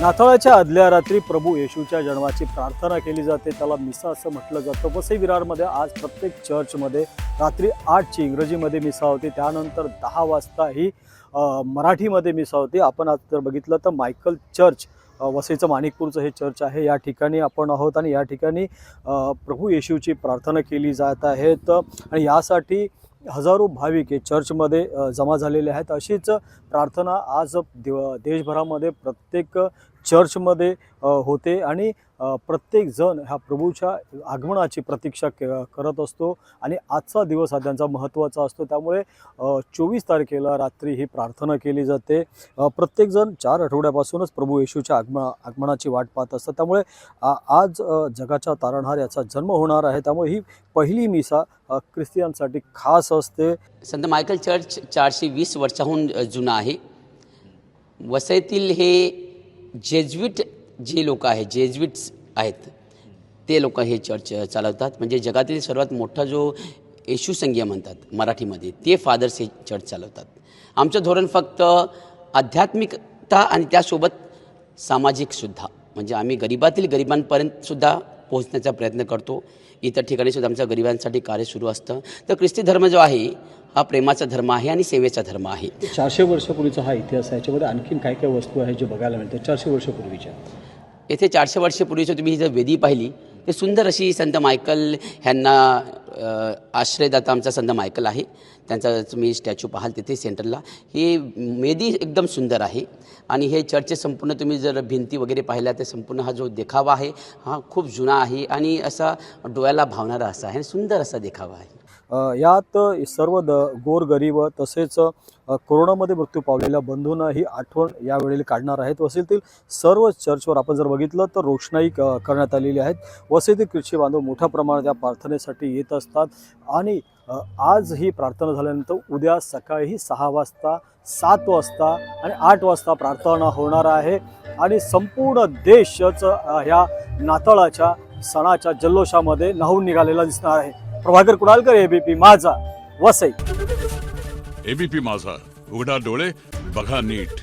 नाताळाच्या आदल्या रात्री प्रभू येशूच्या जन्माची प्रार्थना केली जाते. त्याला मिसा असं म्हटलं जातं. वसई विरारमध्ये आज प्रत्येक चर्चमध्ये रात्री आठची इंग्रजीमध्ये मिसा होती. त्यानंतर दहा वाजता ही मराठीमध्ये मिसा होती. आपण आज जर बघितलं तर मायकल चर्च वसईचं माणिकपूरचं हे चर्च आहे. या ठिकाणी आपण आहोत आणि या ठिकाणी प्रभू येशूची प्रार्थना केली जात आहेत आणि यासाठी हजारो भाविक हे चर्चमध्ये जमा झालेले आहेत. अशीच प्रार्थना आज दिव देशभरामध्ये प्रत्येक चर्चमध्ये होते आणि प्रत्येक जण ह्या प्रभूच्या आगमनाची प्रतीक्षा करत असतो आणि आजचा दिवस हा त्यांचा महत्त्वाचा असतो. त्यामुळे चोवीस तारखेला रात्री ही प्रार्थना केली जाते. प्रत्येकजण चार आठवड्यापासूनच प्रभू येशूच्या आगमना आगमनाची वाट पाहत असतात. त्यामुळे आ- आज जगाच्या तारणहार याचा जन्म होणार आहे. त्यामुळे ही पहिली मिसा ख्रिस्तियांसाठी खास असते. संत मायकल चर्च चारशे वीस वर्षाहून जुनं आहे. वसईतील हे जेजविट जे लोक आहेत जेजविट्स आहेत ते लोक हे चर्च चालवतात. म्हणजे जगातील सर्वात मोठा जो येशू संघीय म्हणतात मराठीमध्ये ते फादर्स हे चर्च चालवतात. आमचं धोरण फक्त आध्यात्मिकता आणि त्यासोबत सामाजिकसुद्धा म्हणजे आम्ही गरिबातील गरिबांपर्यंतसुद्धा पोहोचण्याचा प्रयत्न करतो. इतर ठिकाणीसुद्धा आमचं गरिबांसाठी कार्य सुरू असतं. तर ख्रिस्ती धर्म जो आहे हा प्रेमाचा धर्म आहे आणि सेवेचा धर्म आहे. चारशे वर्षापूर्वीचा हा इतिहास आहे याच्यामध्ये आणखीन काय काय वस्तू आहेत जे बघायला मिळते? चारशे वर्षापूर्वीच्या. येथे चारशे वर्षापूर्वीची तुम्ही ही जर वेदी पाहिली ते सुंदर अशी संत मायकल ह्यांना आश्रयदाता आमचा संत मायकल आहे. त्यांचा तुम्ही स्टॅच्यू पाहाल तिथे सेंटरला. ही वेदी एकदम सुंदर आहे. आणि हे चर्चचे संपूर्ण तुम्ही जर भिंती वगैरे पाहिल्या तर संपूर्ण हा जो देखावा आहे हा खूप जुना आहे आणि असा डोळ्याला भावणारा असा आहे आणि सुंदर असा देखावा आहे. यात सर्व द गोरगरीब तसेच कोरोनामध्ये मृत्यू पावलेल्या बंधूंना ही आठवण यावेळी काढणार आहेत. वसईतील सर्व चर्चवर आपण जर बघितलं तर रोषणाई क- करण्यात आलेली आहेत. वसईतील ख्रिस्ती बांधव मोठ्या प्रमाणात या प्रार्थनेसाठी येत असतात आणि आज ही प्रार्थना झाल्यानंतर उद्या सकाळी सहा वाजता सात वाजता आणि आठ वाजता प्रार्थना होणार आहे आणि संपूर्ण देशच ह्या नाताळाच्या सणाच्या जल्लोषामध्ये न्हावून निघालेला दिसणार आहे. प्रभाकर कुडालकर एबीपी माझा वसई. एबीपी माझा. उघडा डोळे बघा नीट.